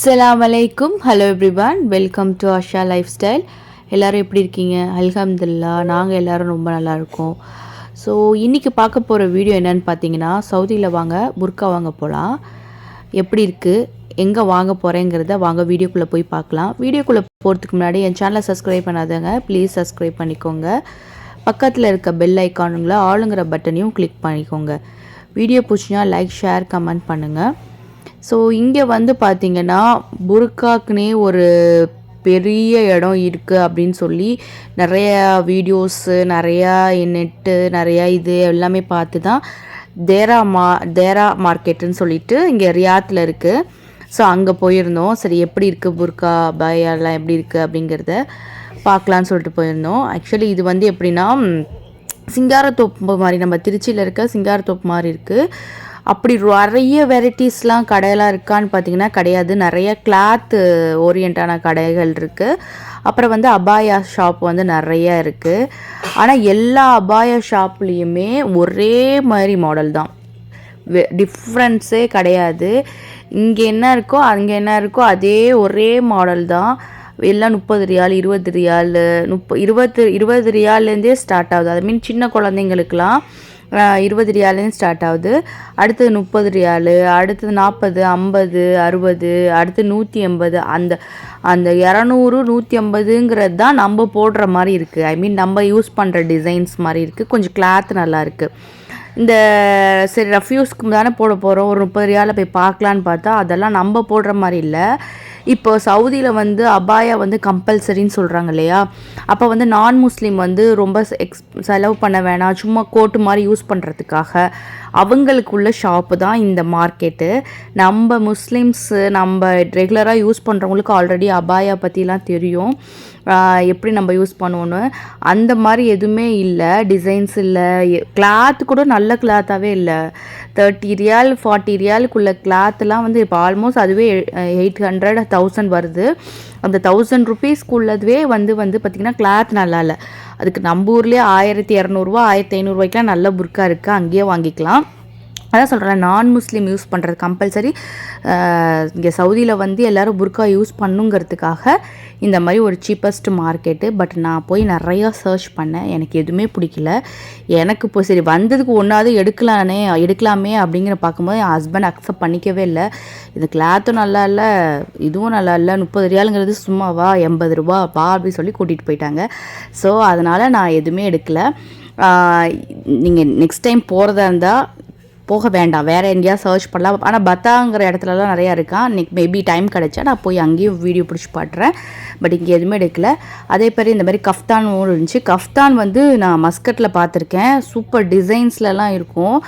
அஸ்லாம் அலைக்கும் hello everyone welcome to Asha life style எல்லோரும் எப்படி இருக்கீங்க? அல்ஹம்துல்லா நாங்கள் எல்லோரும் ரொம்ப நல்லாயிருக்கோம் ஸோ இன்றைக்கி பார்க்க போகிற வீடியோ என்னன்னு பார்த்தீங்கன்னா சவுதியில் வாங்க புர்கா வாங்க போகலாம் எப்படி இருக்குது எங்கே வாங்க போகிறேங்கிறத வாங்க வீடியோக்குள்ளே போய் பார்க்கலாம். வீடியோக்குள்ளே போகிறதுக்கு முன்னாடி என் சேனலை சப்ஸ்கிரைப் பண்ணாதவங்க ப்ளீஸ் சப்ஸ்கிரைப் பண்ணிக்கோங்க. பக்கத்தில் இருக்க பெல் ஐக்கானுங்கள ஆளுங்கிற பட்டனையும் கிளிக் பண்ணிக்கோங்க. வீடியோ பிடிச்சினா லைக் ஷேர் கமெண்ட் பண்ணுங்கள் ஸோ இங்கே வந்து பார்த்திங்கன்னா புர்காக்குனே ஒரு பெரிய இடம் இருக்குது அப்படின்னு சொல்லி நிறையா வீடியோஸு நிறையா நெட்டு நிறையா இது எல்லாமே பார்த்து தான் தேரா மா தேரா மார்க்கெட்டுன்னு சொல்லிட்டு இங்கே ரியாத்தில் இருக்குது ஸோ அங்கே போயிருந்தோம். சரி எப்படி இருக்குது புர்கா பயாலாம் எப்படி இருக்குது அப்படிங்கிறத பார்க்கலான்னு சொல்லிட்டு போயிருந்தோம். ஆக்சுவலி இது வந்து எப்படின்னா சிங்காரத்தோப்பு மாதிரி நம்ம திருச்சியில் இருக்க சிங்காரத்தோப்பு மாதிரி இருக்குது அப்படி நிறைய வெரைட்டிஸ்லாம் கடையெல்லாம் இருக்கான்னு பார்த்தீங்கன்னா கிடையாது. நிறைய கிளாத் ஓரியண்டான கடைகள் இருக்குது அப்புறம் வந்து அபாயா ஷாப் வந்து நிறைய இருக்குது ஆனால் எல்லா அபாயா ஷாப்லேயுமே ஒரே மாதிரி மாடல் தான். டிஃப்ரென்ஸே கிடையாது. இங்கே என்ன இருக்கோ அங்கே என்ன இருக்கோ அதே ஒரே மாடல் தான். எல்லாம் முப்பது ரியால் இருபது ரியால் முப்ப இருபத்து இருபது ரியால்லேருந்தே ஸ்டார்ட் ஆகுது. அது மீன் சின்ன குழந்தைங்களுக்கெலாம் இருபது ரியாலேருந்து ஸ்டார்ட் ஆகுது. அடுத்தது முப்பது ரியாலு அடுத்தது நாற்பது ஐம்பது அறுபது அடுத்து நூற்றி எண்பது. அந்த அந்த இரநூறு நூற்றி ஐம்பதுங்கிறது தான் நம்ம போடுற மாதிரி இருக்குது ஐ மீன் நம்ம யூஸ் பண்ணுற டிசைன்ஸ் மாதிரி இருக்குது கொஞ்சம் கிளாத் நல்லா இருக்குது இந்த சரி ரஃப்யூஸ்க்கு தானே போட போகிறோம் ஒரு முப்பது ரியாலில் போய் பார்க்கலான்னு பார்த்தா அதெல்லாம் நம்ம போடுற மாதிரி இல்லை. இப்போ சவுதியில் வந்து அபாயா வந்து கம்பல்சரின்னு சொல்கிறாங்க இல்லையா அப்போ வந்து நான் முஸ்லீம் வந்து ரொம்ப எக்ஸ் செலவு பண்ண வேணாம். சும்மா கோட்டு மாதிரி யூஸ் பண்ணுறதுக்காக அவங்களுக்கு உள்ள ஷாப்பு தான் இந்த மார்க்கெட்டு நம்ம முஸ்லீம்ஸு நம்ம ரெகுலராக யூஸ் பண்ணுறவங்களுக்கு ஆல்ரெடி அபாயா பற்றிலாம் தெரியும். எப்படி நம்ம யூஸ் பண்ணுவோன்னு அந்த மாதிரி எதுவுமே இல்லை டிசைன்ஸ் இல்லை. கிளாத் கூட நல்ல கிளாத்தாகவே இல்லை. தேர்ட்டி ரியால் ஃபார்ட்டி ரியாலுக்குள்ள கிளாத்லாம் வந்து இப்போ ஆல்மோஸ்ட் அதுவே எயிட் ஹண்ட்ரட் தௌசண்ட் வருது. அந்த தௌசண்ட் ருபீஸ்க்குள்ளதுவே வந்து வந்து பார்த்திங்கன்னா கிளாத் நல்லா இல்லை. அதுக்கு நம்ம ஊர்லேயே ஆயிரத்தி இரநூறுவா ஆயிரத்தி ஐநூறுரூவாய்க்கெலாம் நல்ல புர்க்கா இருக்குது அங்கேயே வாங்கிக்கலாம். அதான் சொல்கிறேன் நான் முஸ்லீம் யூஸ் பண்ணுறது கம்பல்சரி இங்கே சவுதியில் வந்து எல்லோரும் புர்கா யூஸ் பண்ணுங்கிறதுக்காக இந்த மாதிரி ஒரு சீப்பஸ்ட் மார்க்கெட்டு பட் நான் போய் நிறையா சர்ச் பண்ணேன். எனக்கு எதுவுமே பிடிக்கல. எனக்கு இப்போ சரி வந்ததுக்கு ஒன்றாவது எடுக்கலானே எடுக்கலாமே அப்படிங்கிற பார்க்கும்போது என் ஹஸ்பண்ட் அக்செப்ட் பண்ணிக்கவே இல்லை. இது கிளாத்தும் நல்லா இல்லை இதுவும் நல்லா இல்லை முப்பது ரியாலுங்கிறது சும்மாவா எண்பது ரூபா வா அப்படின்னு சொல்லி கூட்டிகிட்டு போயிட்டாங்க. ஸோ அதனால் நான் எதுவுமே எடுக்கலை. நீங்கள் நெக்ஸ்ட் டைம் போகிறதா இருந்தால் போக வேண்டாம். வேறு எங்கேயா சர்ச் பண்ணலாம். ஆனால் பத்தாங்கிற இடத்துலலாம் நிறையா இருக்கான் இன்னைக்கு மேபி டைம் கிடச்சா நான் போய் அங்கேயும் வீடியோ பிடிச்சி பாட்டுறேன். பட் இங்கே எதுவுமே எடுக்கல. அதே மாதிரி இந்த மாதிரி கஃப்தான் இருந்துச்சு. கஃப்தான் வந்து நான் மஸ்கட்டில் பார்த்துருக்கேன். சூப்பர் டிசைன்ஸ்லலாம் இருக்கும்.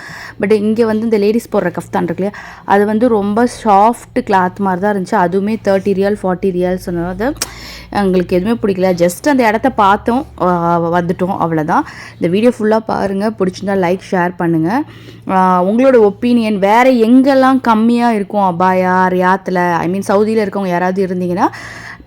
பட் இங்கே வந்து இந்த லேடிஸ் போடுற கஃப்தான் இருக்கு இல்லையா? அது வந்து ரொம்ப சாஃப்ட் கிளாத் மாதிரி தான் இருந்துச்சு. அதுவுமே தேர்ட்டி ரியல் ஃபார்ட்டி ரியல்ஸ் சொன்னது எங்களுக்கு எதுவுமே பிடிக்கல. ஜஸ்ட் அந்த இடத்த பார்த்தோம். வந்துட்டோம். அவ்வளோதான் இந்த வீடியோ ஃபுல்லாக பாருங்கள் பிடிச்சிருந்தா லைக் ஷேர் பண்ணுங்கள் உங்களோட ஒப்பீனியன் வேறு எங்கெல்லாம் கம்மியாக இருக்கும் அபாயா ரியாத்தில்? ஐ மீன் சவுதியில் இருக்கவங்க யாராவது இருந்தீங்கன்னா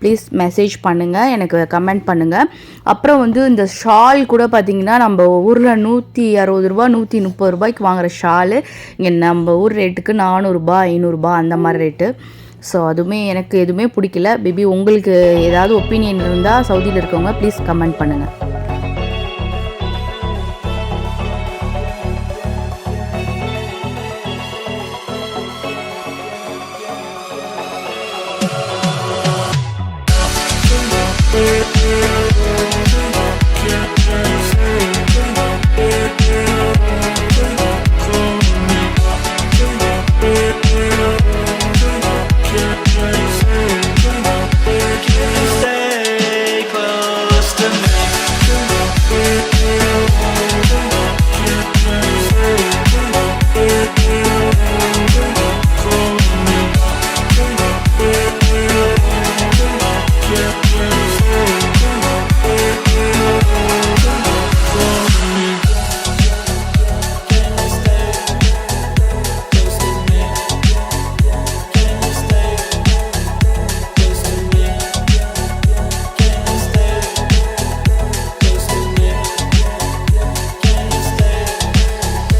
ப்ளீஸ் மெசேஜ் பண்ணுங்கள் எனக்கு கமெண்ட் பண்ணுங்கள் அப்புறம் வந்து இந்த ஷால் கூட பார்த்திங்கன்னா நம்ம ஊரில் நூற்றி அறுபது ரூபா நூற்றி முப்பது ரூபாய்க்கு வாங்குகிற ஷாலு இங்கே நம்ம ஊர் ரேட்டுக்கு நானூறுரூபா ஐநூறுரூபா அந்த மாதிரி ரேட்டு ஸோ அதுவுமே எனக்கு எதுவுமே பிடிக்கல. பேபி உங்களுக்கு ஏதாவது ஒப்பீனியன் இருந்தால் சவுதியில் இருக்கவங்க ப்ளீஸ் கமெண்ட் பண்ணுங்கள் Stay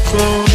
flow